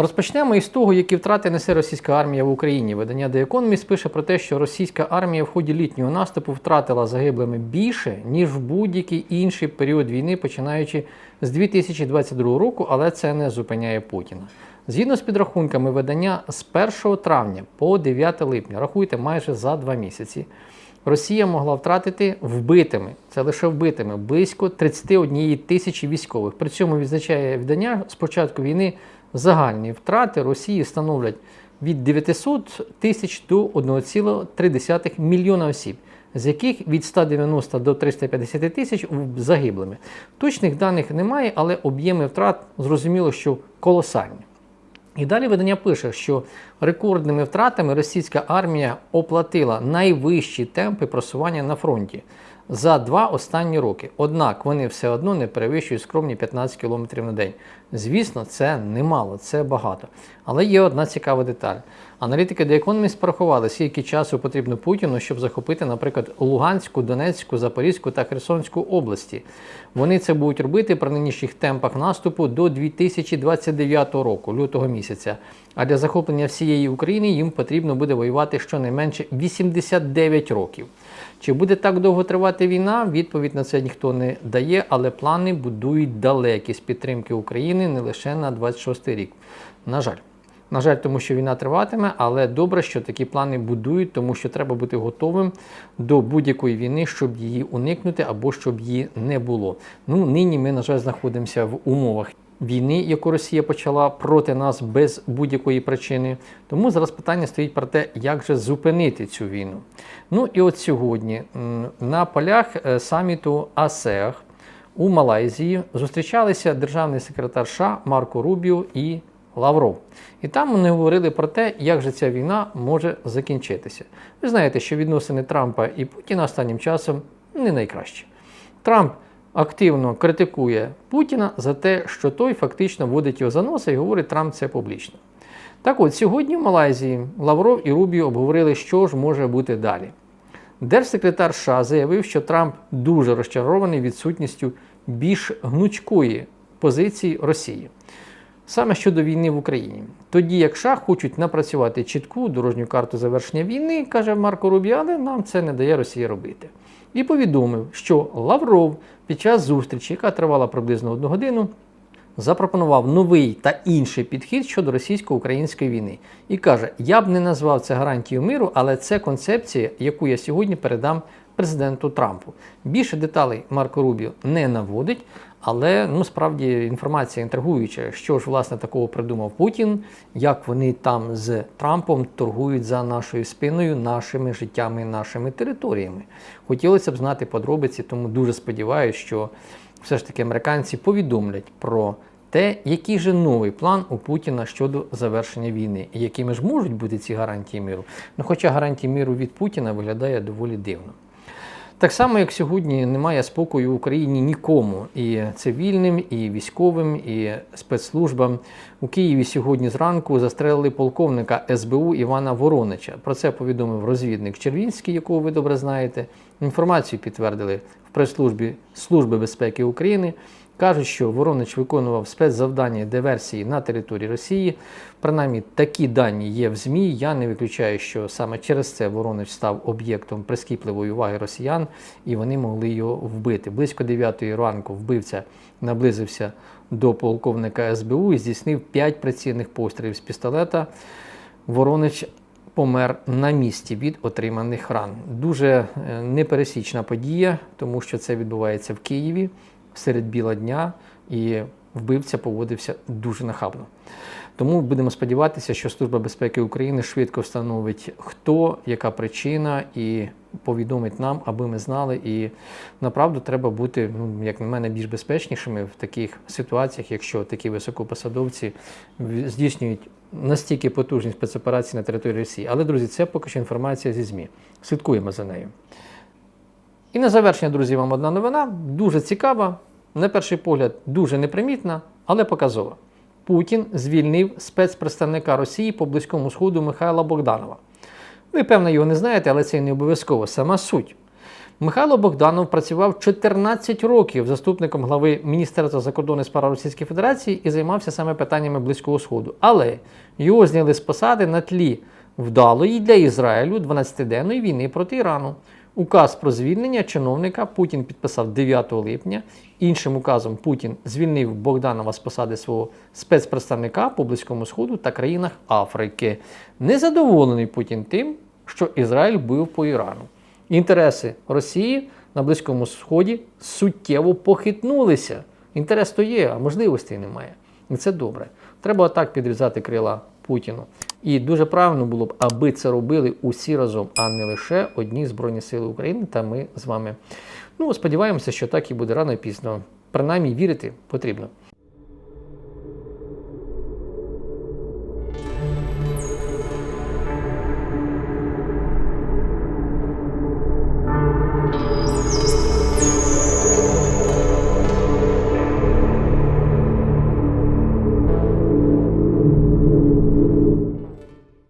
Розпочнемо із того, які втрати несе російська армія в Україні. Видання The Economist пише про те, що російська армія в ході літнього наступу втратила загиблими більше, ніж в будь-який інший період війни, починаючи з 2022 року, але це не зупиняє Путіна. Згідно з підрахунками видання з 1 травня по 9 липня, рахуйте майже за два місяці. Росія могла втратити вбитими, це лише вбитими, близько 31 тисячі військових. При цьому відзначає видання з початку війни загальні втрати Росії становлять від 900 тисяч до 1,3 мільйона осіб, з яких від 190 до 350 тисяч загиблими. Точних даних немає, але об'єми втрат зрозуміло, що колосальні. І далі видання пише, що рекордними втратами російська армія оплатила найвищі темпи просування на фронті за два останні роки. Однак вони все одно не перевищують скромні 15 км на день. Звісно, це немало, це багато. Але є одна цікава деталь. Аналітики The Economist порахували, скільки часу потрібно Путіну, щоб захопити, наприклад, Луганську, Донецьку, Запорізьку та Херсонську області. Вони це будуть робити при нинішніх темпах наступу до 2029 року, лютого місяця. А для захоплення всієї України їм потрібно буде воювати щонайменше 89 років. Чи буде так довго тривати війна? Відповідь на це ніхто не дає, але плани будують далекі з підтримки України не лише на 26 рік. На жаль. На жаль, тому що війна триватиме, але добре, що такі плани будують, тому що треба бути готовим до будь-якої війни, щоб її уникнути або щоб її не було. Ну нині ми, на жаль, знаходимося в умовах війни, яку Росія почала проти нас без будь-якої причини. Тому зараз питання стоїть про те, як же зупинити цю війну. Ну і от сьогодні на полях е, саміту АСЕАГ у Малайзії зустрічалися державний секретар США Марко Рубіо і Лавров. І там вони говорили про те, як же ця війна може закінчитися. Ви знаєте, що відносини Трампа і Путіна останнім часом не найкращі. Трамп активно критикує Путіна за те, що той фактично водить його за носа і говорить Трамп це публічно. Так от, сьогодні в Малайзії Лавров і Рубіо обговорили, що ж може бути далі. Держсекретар США заявив, що Трамп дуже розчарований відсутністю більш гнучкої позиції Росії. Саме щодо війни в Україні. Тоді, як США хочуть напрацювати чітку дорожню карту завершення війни, каже Марко Рубі, але нам це не дає Росія робити. І повідомив, що Лавров під час зустрічі, яка тривала приблизно одну годину, запропонував новий та інший підхід щодо російсько-української війни. І каже: Я б не назвав це гарантією миру, але це концепція, яку я сьогодні передам президенту Трампу. Більше деталей Марко Рубіо не наводить, але ну справді інформація інтригуюча, що ж власне такого придумав Путін, як вони там з Трампом торгують за нашою спиною, нашими життями, нашими територіями. Хотілося б знати подробиці, тому дуже сподіваюся, що все ж таки американці повідомлять про те, який же новий план у Путіна щодо завершення війни, і якими ж можуть бути ці гарантії миру. Ну, хоча гарантії миру від Путіна виглядає доволі дивно. Так само, як сьогодні немає спокою в Україні нікому, і цивільним, і військовим, і спецслужбам. У Києві сьогодні зранку застрелили полковника СБУ Івана Воронича. Про це повідомив розвідник Червінський, якого ви добре знаєте. Інформацію підтвердили в прес-службі Служби безпеки України. Кажуть, що Воронич виконував спецзавдання диверсії на території Росії. Принаймні, такі дані є в ЗМІ. Я не виключаю, що саме через це Воронич став об'єктом прискіпливої уваги росіян, і вони могли його вбити. Близько 9 ранку вбивця наблизився до полковника СБУ і здійснив 5 прицільних пострілів з пістолета. Воронич помер на місці від отриманих ран. Дуже е, непересічна подія, тому що це відбувається в Києві серед біла дня, і вбивця поводився дуже нахабно. Тому будемо сподіватися, що Служба безпеки України швидко встановить, хто, яка причина, і повідомить нам, аби ми знали. І направду треба бути, ну, як на мене, більш безпечнішими в таких ситуаціях, якщо такі високопосадовці здійснюють настільки потужні спецоперації на території Росії. Але, друзі, це поки що інформація зі ЗМІ. Слідкуємо за нею. І на завершення, друзі, вам одна новина, дуже цікава, на перший погляд, дуже непримітна, але показова. Путін звільнив спецпредставника Росії по Близькому Сходу Михайла Богданова. Ви, певно, його не знаєте, але це не обов'язково сама суть. Михайло Богданов працював 14 років заступником глави Міністерства закордонних справ Російської Федерації і займався саме питаннями Близького Сходу. Але його зняли з посади на тлі вдалої для Ізраїлю 12-денної війни проти Ірану. Указ про звільнення чиновника Путін підписав 9 липня. Іншим указом Путін звільнив Богданова з посади свого спецпредставника по Близькому Сходу та країнах Африки. Незадоволений Путін тим, що Ізраїль бив по Ірану. Інтереси Росії на Близькому Сході суттєво похитнулися. Інтерес то є, а можливостей немає. І це добре. Треба отак підрізати крила Путіну. І дуже правильно було б, аби це робили усі разом, а не лише одні Збройні Сили України та ми з вами. Ну, сподіваємося, що так і буде рано і пізно. Принаймні вірити потрібно.